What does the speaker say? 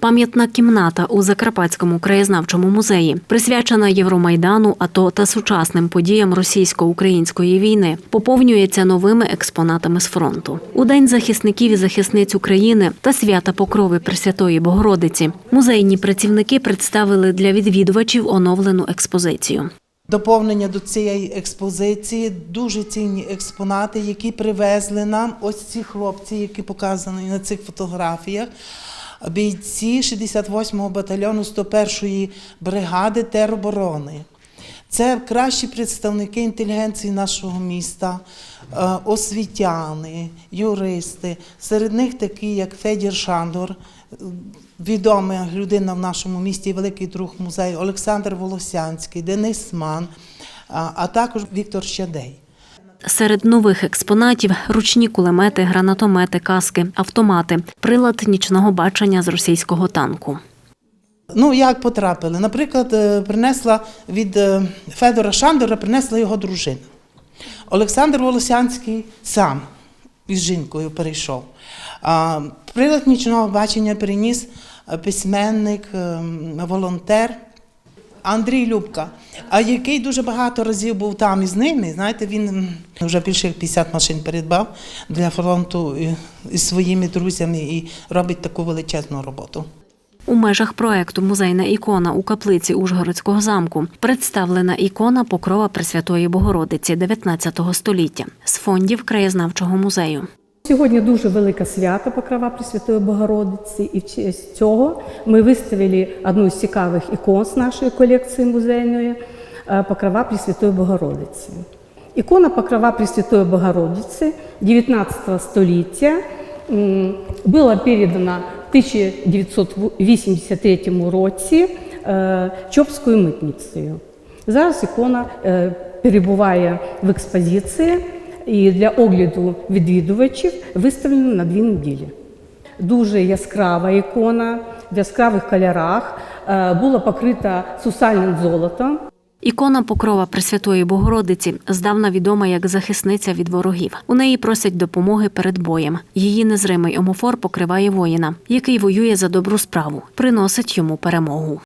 Пам'ятна кімната у Закарпатському краєзнавчому музеї, присвячена Євромайдану, АТО та сучасним подіям російсько-української війни, поповнюється новими експонатами з фронту. У день захисників і захисниць України та свята Покрови Пресвятої Богородиці музейні працівники представили для відвідувачів оновлену експозицію. Доповнення до цієї експозиції дуже цінні експонати, які привезли нам ось ці хлопці, які показані на цих фотографіях. Бійці 68-го батальйону 101-ї бригади тероборони. Це кращі представники інтелігенції нашого міста, е, освітяни, юристи. Серед них такі, як Федір Шандор, е, відома людина в нашому місті, великий друг музею, Олександр Волосянський, Денис Ман, а а також Віктор Щадей. Серед нових експонатів ручні кулемети, гранатомети, каски, автомати, прилад нічного бачення з російського танку. Ну, як потрапили? Наприклад, е, принесла від е, Федора Шандора, принесла його дружина. Олександр Волосянський сам із жінкою перейшов. Прилад нічного бачення приніс письменник, е, волонтер Андрій Любка, а який дуже багато разів був там із ними. Знаєте, він вже більше як 50 машин передбав для фронту із своїми друзями і робить таку величезну роботу. У межах проекту Музейна ікона у каплиці Ужгородського замку представлена ікона Покрова Пресвятої Богородиці 19 століття з фондів краєзнавчого музею. Сьогодні дуже велике свято Покрова Пресвятої Богородиці, і в честь цього ми виставили одну з цікавих ікон з нашої колекції музейної е, Покрова Пресвятої Богородиці. Ікона Покрова Пресвятої Богородиці 19 століття була передана в 1983 році е, Чопською митницею. Зараз ікона е, перебуває в експозиції і для огляду відвідувачів виставлена на дві неділі. Дуже яскрава ікона в яскравих кольорах, е, була покрита сусальним золотом. Ікона Покрова Пресвятої Богородиці здавна відома як захисниця від ворогів. У неї просять допомоги перед боєм. Її незримий омофор покриває воїна, який воює за добру справу, приносить йому перемогу.